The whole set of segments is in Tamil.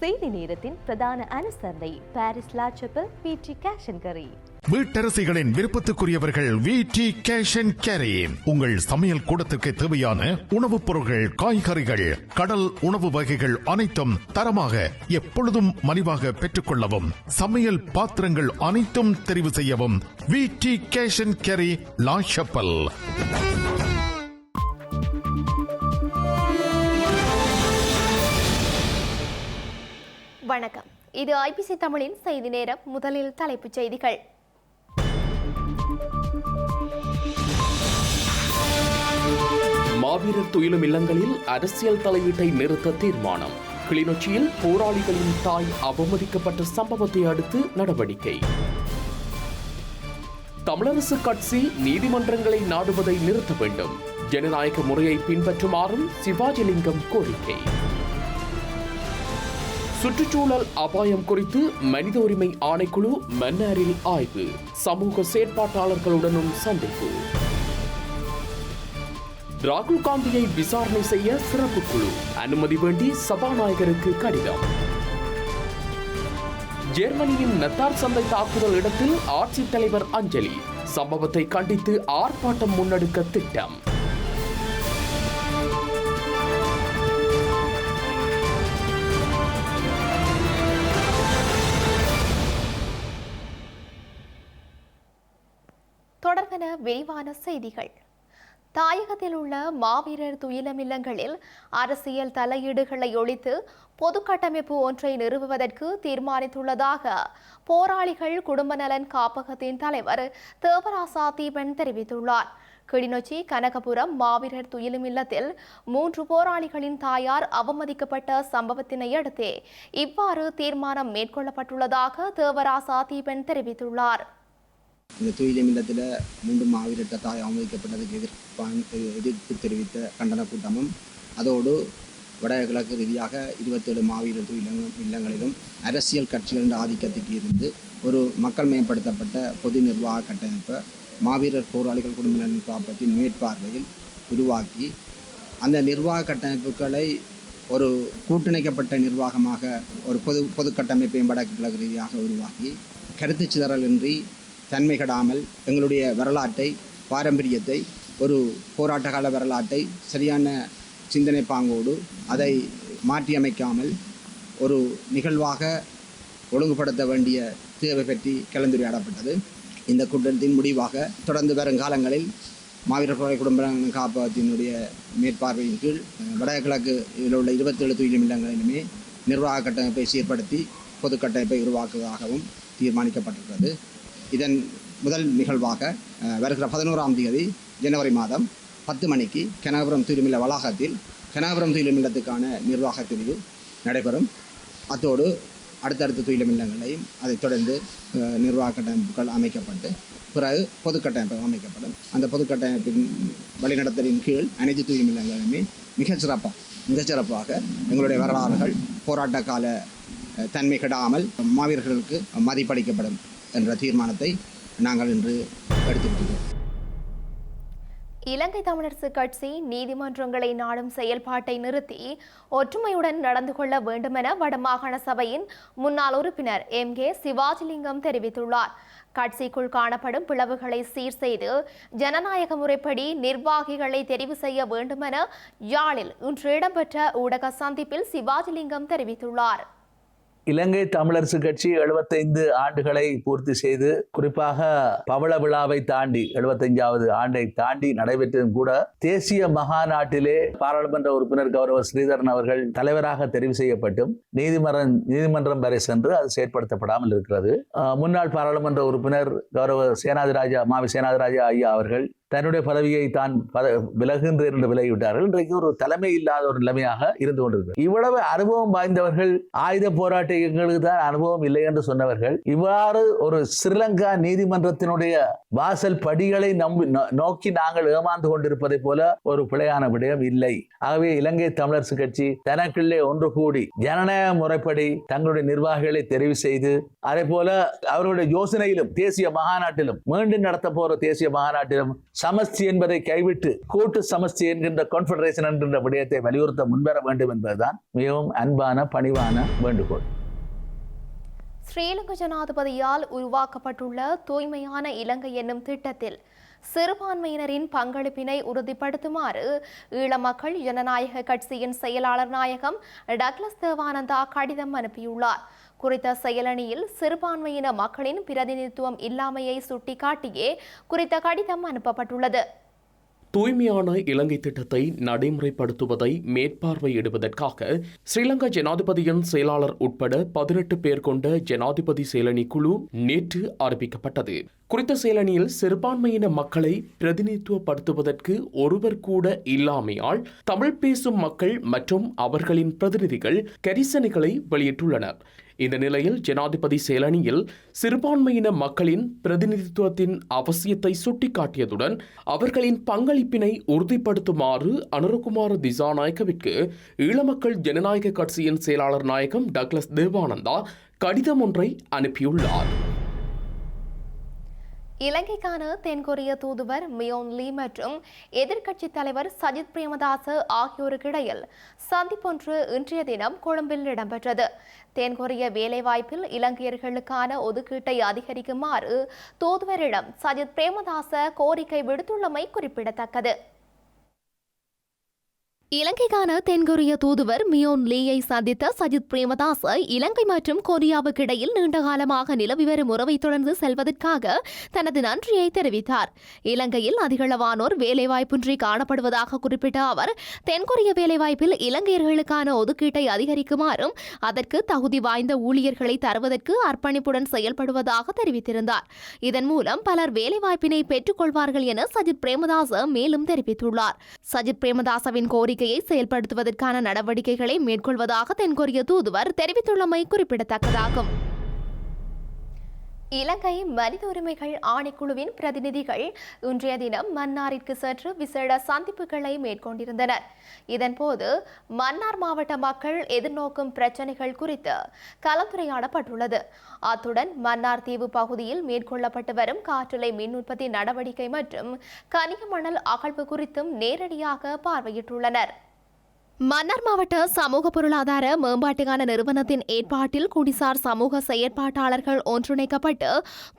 செய்தி நேரத்தின் பிரதான அனுசரணை பாரிஸ் லாச்சப்பல் பிடி கேஷன் கரி வீட்டரசிகளின் விருப்பத்துக்குரியவர்கள் V. T. Cash and carry உங்கள் சமையல் கூடத்திற்கு தேவையான உணவுப் பொருட்கள் காய்கறிகள் கடல் உணவு வகைகள் அனைத்தும் தரமாக எப்பொழுதும் மலிவாக பெற்றுக்கொள்ளவும் சமையல் பாத்திரங்கள் அனைத்தும் தெரிவு செய்யவும் V. T. Cash and carry La Chapelle வணக்கம். இது ஐபிசி தமிழின் செய்தி நேரம். முதலில் தலைப்புச் செய்திகள். மாவீரர் துயிலும் இல்லங்களில் அரசியல் தலையீட்டை நிறுத்த தீர்மானம். கிளிநொச்சியில் போராளிகளின் தாய் அவமதிக்கப்பட்ட சம்பவத்தை அடுத்து நடவடிக்கை. தமிழரசு கட்சி நீதிமன்றங்களை நாடுவதை நிறுத்த வேண்டும். ஜனநாயக முறையை பின்பற்றுமாறும் சிவாஜிலிங்கம் கோரிக்கை. சுற்றுச்சூழல் அபாயம் குறித்து மனித உரிமை ஆணைக்குழு மன்னாரில் ஆய்வு. சமூக செயற்பாட்டாளர்களுடனும் சந்திப்பு. ராகுல் காந்தியை விசாரணை செய்ய சிறப்பு குழு. அனுமதி வேண்டி சபாநாயகருக்கு கடிதம். ஜெர்மனியின் நத்தார் சந்தை தாக்குதல் இடத்தில் ஆட்சித்தலைவர் அஞ்சலி. சம்பவத்தை கண்டித்து ஆர்ப்பாட்டம் முன்னெடுக்க திட்டம். விரிவான செய்திகள். தாயகத்தில் உள்ள மாவீரர் துயிலம் இல்லங்களில் அரசியல் தலையீடுகளை ஒழித்து பொது கட்டமைப்பு ஒன்றை நிறுவுவதற்கு தீர்மானித்துள்ளதாக போராளிகள் குடும்ப நலன் காப்பகத்தின் தலைவர் தேவராசா தீபன் தெரிவித்துள்ளார். கிளிநொச்சி கனகபுரம் மாவீரர் துயிலும் இல்லத்தில் மூன்று போராளிகளின் தாயார் அவமதிக்கப்பட்ட சம்பவத்தினை அடுத்தே இவ்வாறு தீர்மானம் மேற்கொள்ளப்பட்டுள்ளதாக தேவராசா தீபன் தெரிவித்துள்ளார். இந்த துயில இல்லத்தில் மீண்டும் மாவீரட்ட தாய் அவமதிக்கப்பட்டதுக்கு எதிர்ப்பான் எதிர்ப்பு தெரிவித்த கண்டன கூட்டமும் அதோடு வடகிழக்கு ரீதியாக இருபத்தேழு மாவீரர் துயிலம் இல்லங்களிலும் அரசியல் கட்சிகளின் ஆதிக்கத்துக்கு இருந்து ஒரு மக்கள் மேம்படுத்தப்பட்ட பொது நிர்வாக கட்டமைப்பை மாவீரர் போராளிகள் குடும்ப நலன் காப்பத்தின் மேற்பார்வையில் உருவாக்கி அந்த நிர்வாக கட்டமைப்புகளை ஒரு கூட்டிணைக்கப்பட்ட நிர்வாகமாக ஒரு பொது பொது கட்டமைப்பையும் வடகிழக்கு ரீதியாக உருவாக்கி கருத்து சிதறலின்றி தன்மை கெடாமல் எங்களுடைய வரலாற்றை பாரம்பரியத்தை ஒரு போராட்ட கால வரலாற்றை சரியான சிந்தனை பாங்கோடு அதை மாற்றியமைக்காமல் ஒரு நிகழ்வாக ஒழுங்குபடுத்த வேண்டிய தேவை பற்றி கலந்துரையாடப்பட்டது. இந்த கூட்டத்தின் முடிவாக தொடர்ந்து வரும் காலங்களில் மாவீரர் படை குடும்ப காப்பகத்தினுடைய மேற்பார்வையின் கீழ் வடகிழக்கு இதில் உள்ள இருபத்தேழு துயிலும் இல்லங்களிலுமே நிர்வாக கட்டமைப்பை சீர்படுத்தி பொது கட்டமைப்பை உருவாக்குவதாகவும் தீர்மானிக்கப்பட்டிருக்கிறது. இதன் முதல் நிகழ்வாக வருகிற பதினோராம் தேதி ஜனவரி மாதம் பத்து மணிக்கு கனகபுரம் துயிலுமில்ல வளாகத்தில் கனகபுரம் துயிலுமில்லத்துக்கான நிர்வாக பிரிவு நடைபெறும். அத்தோடு அடுத்தடுத்த துயிலுமில்லங்களையும் அதைத் தொடர்ந்து நிர்வாக கட்டமைப்புகள் அமைக்கப்பட்டு பிறகு பொது கட்டமைப்பு அமைக்கப்படும். அந்த பொது கட்டமைப்பின் வழிநடத்தலின் கீழ் அனைத்து துயிலும் மிகச்சிறப்பாக மிகச்சிறப்பாக எங்களுடைய வரலாறுகள் போராட்ட கால தன்மை கெடாமல் மாவீரர்களுக்கு மதிப்பளிக்கப்படும். என்ற தீர்மானத்தை நாங்கள் இன்று எடுத்திருக்கிறோம் இலங்கை தமிழரசு கட்சி நீதிமன்றங்களை நாடும் செயல்பாட்டை நிறுத்தி ஒற்றுமையுடன் நடந்து கொள்ள வேண்டுமென வடமாகாண சபையின் முன்னாள் உறுப்பினர் எம் கே சிவாஜிலிங்கம் தெரிவித்துள்ளார். கட்சிக்குள் காணப்படும் பிளவுகளை சீர் செய்து ஜனநாயக முறைப்படி நிர்வாகிகளை தெரிவு செய்ய வேண்டுமென யாழில் இன்று இடம்பெற்ற ஊடக சந்திப்பில் சிவாஜிலிங்கம் தெரிவித்துள்ளார். இலங்கை தமிழரசு கட்சி 75 ஆண்டுகளை பூர்த்தி செய்து குறிப்பாக பவள விழாவை தாண்டி 75வது ஆண்டை தாண்டி நடைபெற்றதும் கூட தேசிய மகாநாட்டிலே பாராளுமன்ற உறுப்பினர் கௌரவ ஸ்ரீதரன் அவர்கள் தலைவராக தெரிவு செய்யப்பட்டும் நீதிமன்றம் நீதிமன்றம் வரை சென்று அது செயற்படுத்தப்படாமல் இருக்கிறது. முன்னாள் பாராளுமன்ற உறுப்பினர் கௌரவ சேனாதிராஜா மாவி சேனாதிராஜா ஐயா அவர்கள் தன்னுடைய பதவியை தான் பத விலகுகின்றேன் என்று விலகிவிட்டார்கள். இன்றைக்கு ஒரு தலைமை இல்லாத ஒரு நிலைமையாக இருந்து கொண்டிருக்கிறது. இவ்வளவு அனுபவம் வாய்ந்தவர்கள் ஆயுத போராட்ட இயக்கங்களுக்கு தான் அனுபவம் இல்லை என்று சொன்னவர்கள் இவ்வாறு ஒரு ஸ்ரீலங்கா நீதிமன்றத்தினுடைய வாசல் படிகளை நம்பி நோக்கி நாங்கள் ஏமாந்து கொண்டிருப்பதை போல ஒரு பிழையான விடயம் இல்லை. ஆகவே இலங்கை தமிழரசு கட்சி தனக்குள்ளே ஒன்று கூடி ஜனநாயக முறைப்படி தங்களுடைய நிர்வாகிகளை தெரிவு செய்து அதே போல அவர்களுடைய யோசனையிலும் தேசிய மகாநாட்டிலும் மீண்டும் நடத்த போற தேசிய மகாநாட்டிலும் சமஸ்தி என்பதை கைவிட்டு கூட்டு சமஸ்தி என்கின்ற கான்ஃபெடரேஷன் என்கின்ற விடயத்தை வலியுறுத்த முன்வர வேண்டும் என்பதுதான் மிகவும் அன்பான பணிவான வேண்டுகோள். ஸ்ரீலங்கா ஜனாதிபதியால் உருவாக்கப்பட்டுள்ள தூய்மையான இலங்கை என்னும் திட்டத்தில் சிறுபான்மையினரின் பங்களிப்பினை உறுதிப்படுத்துமாறு ஈழ மக்கள் ஜனநாயக கட்சியின் செயலாளர் நாயகம் டக்ளஸ் தேவானந்தா கடிதம் அனுப்பியுள்ளார். குறித்த செயலணியில் சிறுபான்மையின மக்களின் பிரதிநிதித்துவம் இல்லாமையை சுட்டிக்காட்டியே குறித்த கடிதம் அனுப்பப்பட்டுள்ளது. தூய்மையான இலங்கை திட்டத்தை நடைமுறைப்படுத்துவதை மேற்பார்வையிடுவதற்காக ஸ்ரீலங்கா ஜனாதிபதியின் செயலாளர் உட்பட பதினெட்டு பேர் கொண்ட ஜனாதிபதி செயலணி குழு நேற்று அறிவிக்கப்பட்டது. குறித்த செயலணியில் சிறுபான்மையின மக்களை பிரதிநிதித்துவப்படுத்துவதற்கு ஒருவர் கூட இல்லாமையால் தமிழ் பேசும் மக்கள் மற்றும் அவர்களின் பிரதிநிதிகள் கரிசனைகளை வெளியிட்டுள்ளனர். இந்த நிலையில் ஜனாதிபதி செயலணியில் சிறுபான்மையின மக்களின் பிரதிநிதித்துவத்தின் அவசியத்தை சுட்டிக்காட்டியதுடன் அவர்களின் பங்களிப்பினை உறுதிப்படுத்துமாறு அனுரகுமார் திசாநாயக்கவிற்கு ஈழமக்கள் ஜனநாயக கட்சியின் செயலாளர் நாயகம் டக்ளஸ் தேவானந்தா கடிதம் ஒன்றை அனுப்பியுள்ளார். இலங்கைக்கான தென்கொரிய தூதுவர் மியோன் லீ மற்றும் எதிர்க்கட்சித் தலைவர் சஜித் பிரேமதாச ஆகியோருக்கிடையில் சந்திப்பொன்று இன்றைய தினம் கொழும்பில் இடம்பெற்றது. தென்கொரிய வேலைவாய்ப்பில் இலங்கையர்களுக்கான ஒதுக்கீட்டை அதிகரிக்குமாறு தூதுவரிடம் சஜித் பிரேமதாச கோரிக்கை விடுத்துள்ளமை குறிப்பிடத்தக்கது. இலங்கைக்கான தென்கொரிய தூதுவர் மியோன் லீயை சந்தித்த சஜித் பிரேமதாச இலங்கை மற்றும் கொரியாவுக்கு இடையில் நீண்டகாலமாக நிலவி வரும் உறவை தொடர்ந்து செல்வதற்காக தனது நன்றியை தெரிவித்தார். இலங்கையில் அதிகளவானோர் வேலைவாய்ப்பின்றி காணப்படுவதாக குறிப்பிட்ட அவர் தென்கொரிய வேலைவாய்ப்பில் இலங்கையர்களுக்கான ஒதுக்கீட்டை அதிகரிக்குமாறும் அதற்கு தகுதி வாய்ந்த ஊழியர்களை தருவதற்கு அர்ப்பணிப்புடன் செயல்படுவதாக தெரிவித்திருந்தார். இதன் மூலம் பலர் வேலைவாய்ப்பினை பெற்றுக் கொள்வார்கள் என சஜித் பிரேமதாச மேலும் தெரிவித்துள்ளார். சஜித் பிரேமதாசவின் கோரிக்கை கோரிக்கையை செயல்படுத்துவதற்கான நடவடிக்கைகளை மேற்கொள்வதாக தென்கொரிய தூதுவர் தெரிவித்துள்ளமை குறிப்பிடத்தக்கதாகும். இலங்கை மனித உரிமைகள் ஆணைக்குழுவின் பிரதிநிதிகள் இன்றைய தினம் மன்னாரிற்கு சென்று விசேட சந்திப்புகளை மேற்கொண்டிருந்தனர். இதன்போது மன்னார் மாவட்ட மக்கள் எதிர்நோக்கும் பிரச்சினைகள் குறித்து கலந்துரையாடப்பட்டுள்ளது. அத்துடன் மன்னார் தீவு பகுதியில் மேற்கொள்ளப்பட்டு வரும் காற்றலை மின் உற்பத்தி நடவடிக்கை மற்றும் கனிமணல் அகழ்வு குறித்தும் நேரடியாக பார்வையிட்டுள்ளனர். மன்னார் மாவட்ட சமூக பொருளாதார மேம்பாட்டுக்கான நிறுவனத்தின் ஏற்பாட்டில் குடிசார் சமூக செயற்பாட்டாளர்கள் ஒன்றிணைக்கப்பட்டு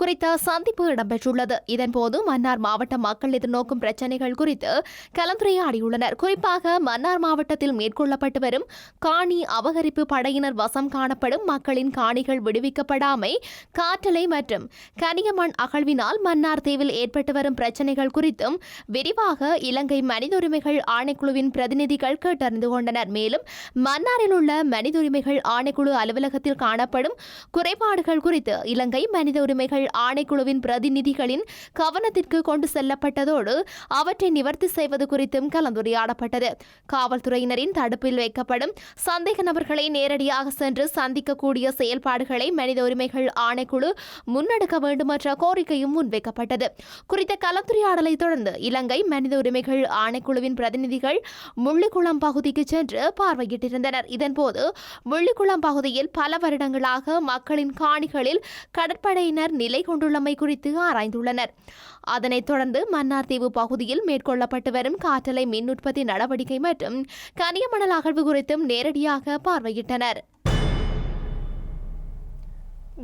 குறித்த சந்திப்பு இடம்பெற்றுள்ளது. இதன்போது மன்னார் மாவட்ட மக்கள் எதிர்நோக்கும் பிரச்சினைகள் குறித்து கலந்துரையாடியுள்ளனர். குறிப்பாக மன்னார் மாவட்டத்தில் மேற்கொள்ளப்பட்டு வரும் காணி அபகரிப்பு படையினர் வசம் காணப்படும் மக்களின் காணிகள் விடுவிக்கப்படாமை காற்றலை மற்றும் கனியமண் அகழ்வினால் மன்னார் தீவில் ஏற்பட்டு வரும் பிரச்சினைகள் குறித்தும் விரிவாக இலங்கை மனித உரிமைகள் ஆணைக்குழுவின் பிரதிநிதிகள் கேட்டறிந்து கொண்டனர் மேலும் மன்னாரில் உள்ள மனித உரிமைகள் ஆணைக்குழு அலுவலகத்தில் காணப்படும் குறைபாடுகள் குறித்து இலங்கை மனித உரிமைகள் ஆணைக்குழுவின் பிரதிநிதிகளின் கவனத்திற்கு கொண்டு செல்லப்பட்டதோடு அவற்றை நிவர்த்தி செய்வது குறித்தும் கலந்துரையாடப்பட்டது. காவல்துறையினரின் தடுப்பில் வைக்கப்படும் சந்தேக நபர்களை நேரடியாக சென்று சந்திக்கக்கூடிய செயல்பாடுகளை மனித உரிமைகள் ஆணைக்குழு முன்னெடுக்க வேண்டும் என்ற கோரிக்கையும் முன்வைக்கப்பட்டது. குறித்த கலந்துரையாடலை தொடர்ந்து இலங்கை மனித உரிமைகள் ஆணைக்குழுவின் பிரதிநிதிகள் முள்ளிக்குளம் பகுதிக்கு சென்று பார்வையிட்டிருந்தனர். இதன்போது முள்ளிக்குளம் பகுதியில் பல வருடங்களாக மக்களின் காணிகளில் கடற்படையினர் நிலை கொண்டுள்ளமை குறித்து ஆராய்ந்துள்ளனர். அதனைத் தொடர்ந்து மன்னார் தீவு பகுதியில் மேற்கொள்ளப்பட்டு வரும் காற்றலை மின் உற்பத்தி நடவடிக்கை மற்றும் கனியமணல் அகழ்வு குறித்தும் நேரடியாக பார்வையிட்டனர்.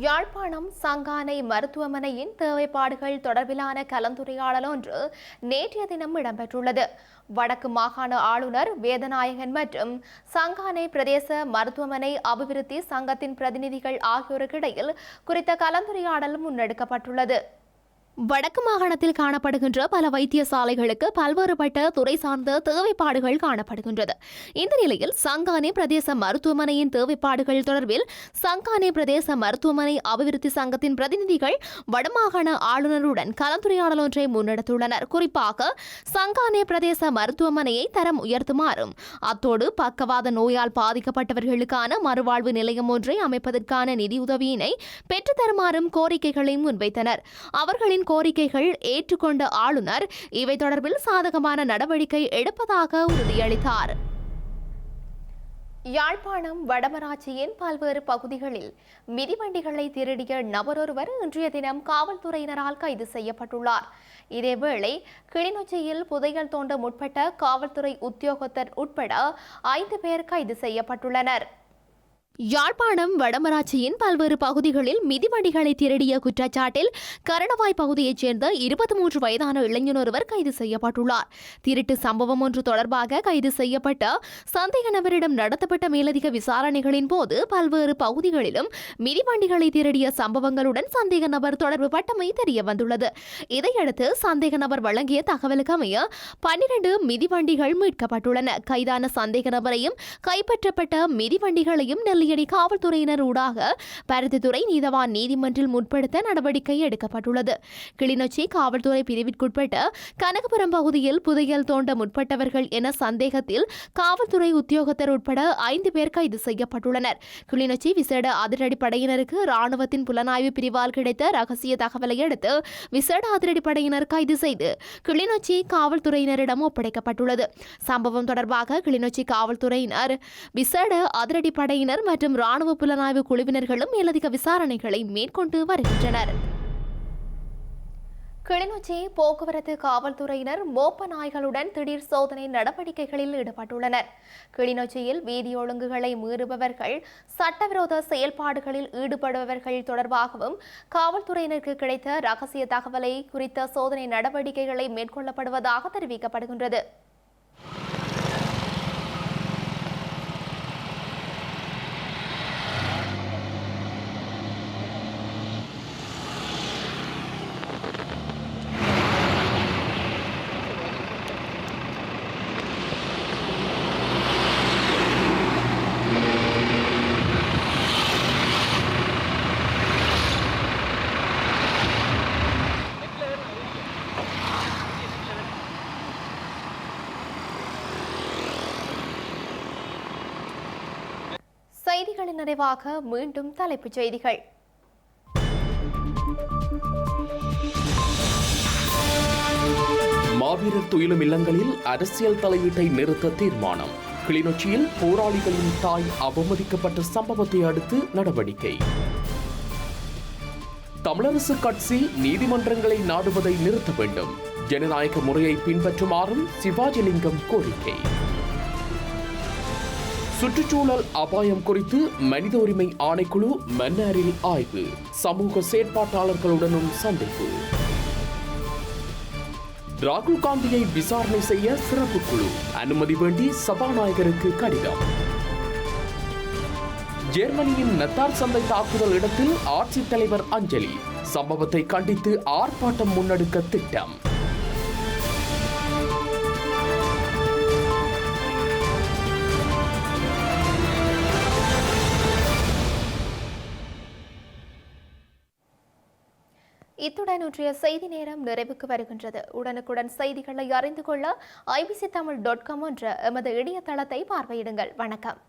யாழ்ப்பாணம் சங்கானை மருத்துவமனையின் தேவைப்பாடுகள் தொடர்பிலான கலந்துரையாடல் ஒன்று நேற்றைய தினம் இடம்பெற்றுள்ளது. வடக்கு மாகாண ஆளுநர் வேதநாயகன் மற்றும் சங்கானை பிரதேச மருத்துவமனை அபிவிருத்தி சங்கத்தின் பிரதிநிதிகள் ஆகியோருக்கிடையில் குறித்த கலந்துரையாடல் முன்னெடுக்கப்பட்டுள்ளது. வடக்கு மாகாணத்தில் காணப்படுகின்ற பல வைத்தியசாலைகளுக்கு பல்வேறுபட்ட துறை சார்ந்த தேவைப்பாடுகள் காணப்படுகின்றது. இந்த நிலையில் சங்கானே பிரதேச மருத்துவமனையின் தேவைப்பாடுகள் தொடர்பில் சங்கானே பிரதேச மருத்துவமனை அபிவிருத்தி சங்கத்தின் பிரதிநிதிகள் வடமாகாண ஆளுநருடன் கலந்துரையாடல் ஒன்றை முன்னெடுத்துள்ளனர். குறிப்பாக சங்கானே பிரதேச மருத்துவமனையை தரம் உயர்த்துமாறும் அத்தோடு பக்கவாத நோயால் பாதிக்கப்பட்டவர்களுக்கான மறுவாழ்வு நிலையம் ஒன்றை அமைப்பதற்கான நிதியுதவியினை பெற்றுத்தருமாறும் கோரிக்கைகளை முன்வைத்தனர். அவர்களின் கோரிக்கைகள் ஏற்றுக்கொண்ட ஆளுநர் இவை தொடர்பில் சாதகமான நடவடிக்கை எடுப்பதாக உறுதியளித்தார். யாழ்ப்பாணம் வடமராட்சியின் பல்வேறு பகுதிகளில் மிதிவண்டிகளை திருடிய நபரொருவர் இன்றைய தினம் காவல்துறையினரால் கைது செய்யப்பட்டுள்ளார். இதேவேளை கிளிநொச்சியில் புதையல் தோண்ட முற்பட்ட காவல்துறை உத்தியோகத்தர் உட்பட ஐந்து பேர் கைது செய்யப்பட்டுள்ளனர். யாழ்ப்பாணம் வடமராட்சியின் பல்வேறு பகுதிகளில் மிதிவண்டிகளை திருடிய குற்றச்சாட்டில் கரணவாய் பகுதியைச் சேர்ந்த இருபத்தி மூன்று வயதான இளைஞன் ஒருவர் கைது செய்யப்பட்டுள்ளார். திருட்டு சம்பவம் ஒன்று தொடர்பாக கைது செய்யப்பட்ட சந்தேக நபரிடம் நடத்தப்பட்ட மேலதிக விசாரணைகளின் போது பல்வேறு பகுதிகளிலும் மிதிவண்டிகளை திருடிய சம்பவங்களுடன் சந்தேக நபர் தொடர்பு பட்டமை தெரிய வந்துள்ளது இதையடுத்து சந்தேக நபர் வழங்கிய தகவலுக்கு அமைய பன்னிரண்டு மிதிவண்டிகள் மீட்கப்பட்டுள்ளன. கைதான சந்தேக நபரையும் கைப்பற்றப்பட்ட மிதிவண்டிகளையும் நெல்லியடி காவல்துறையினர் ஊடாக பருத்தித்துறை நீதவான் நீதிமன்றில் முற்படுத்த நடவடிக்கை எடுக்கப்பட்டுள்ளது. கிளிநொச்சி காவல்துறை பிரிவிற்குட்பட்ட கனகபுரம் பகுதியில் புதையல் தோண்ட முற்பட்டவர்கள் என சந்தேகத்தில் காவல்துறை உத்தியோகத்தர் உட்பட ஐந்து பேர் கைது செய்யப்பட்டுள்ளனர். கிளிநொச்சி விசேட அதிரடிப்படையினருக்கு ராணுவத்தின் புலனாய்வு பிரிவால் கிடைத்த ரகசிய தகவலை அடுத்து விசேட அதிரடிப்படையினர் கைது செய்து கிளிநொச்சி காவல்துறையினரிடம் ஒப்படைக்கப்பட்டுள்ளது. சம்பவம் தொடர்பாக கிளிநொச்சி காவல்துறையினர் விசேட அதிரடிப்படையினர் மற்றும் ராணுவ புலனாய்வு குழுவினர்களும் மேலதிக விசாரணைகளை மேற்கொண்டு வருகின்றனர். கிளிநொச்சி போக்குவரத்து காவல்துறையினர் மோப்ப நாய்களுடன் திடீர் சோதனை நடவடிக்கைகளில் ஈடுபட்டுள்ளனர். கிளிநொச்சியில் வீதி ஒழுங்குகளை மீறுபவர்கள் சட்டவிரோத செயல்பாடுகளில் ஈடுபடுபவர்கள் தொடர்பாகவும் காவல்துறையினருக்கு கிடைத்த ரகசிய தகவலை குறித்த சோதனை நடவடிக்கைகளை மேற்கொள்ளப்படுவதாக தெரிவிக்கப்படுகின்றது. நிறைவாக மீண்டும் தலைப்புச் செய்திகள். மாவீரர் துயிலும் இல்லங்களில் அரசியல் தலையீட்டை நிறுத்த தீர்மானம். கிளிநொச்சியில் போராளிகளின் தாய் அவமதிக்கப்பட்ட சம்பவத்தை அடுத்து நடவடிக்கை. தமிழரசு கட்சி நீதிமன்றங்களை நாடுவதை நிறுத்த வேண்டும். ஜனநாயக முறையை பின்பற்றுமாறும் சிவாஜிலிங்கம் கோரிக்கை. சுற்றுச்சூழல் அபாயம் குறித்து மனித உரிமை ஆணைக்குழு மன்னாரில் ஆய்வு. சமூக செயற்பாட்டாளர்களுடனும் சந்திப்பு. ராகுல் காந்தியை விசாரணை செய்ய சிறப்பு குழு. அனுமதி வேண்டி சபாநாயகருக்கு கடிதம். ஜெர்மனியின் நத்தார் சந்தை தாக்குதல் இடத்தில் ஆட்சித் தலைவர் அஞ்சலி. சம்பவத்தை கண்டித்து ஆர்ப்பாட்டம் முன்னெடுக்க திட்டம். இன்றைய செய்தி நேரம் நிறைவுக்கு வருகின்றது. உடனுக்குடன் செய்திகளை அறிந்து கொள்ள ஐபிசி தமிழ் டாட் காம் என்ற எமது இணையதளத்தை பார்வையிடுங்கள். வணக்கம்.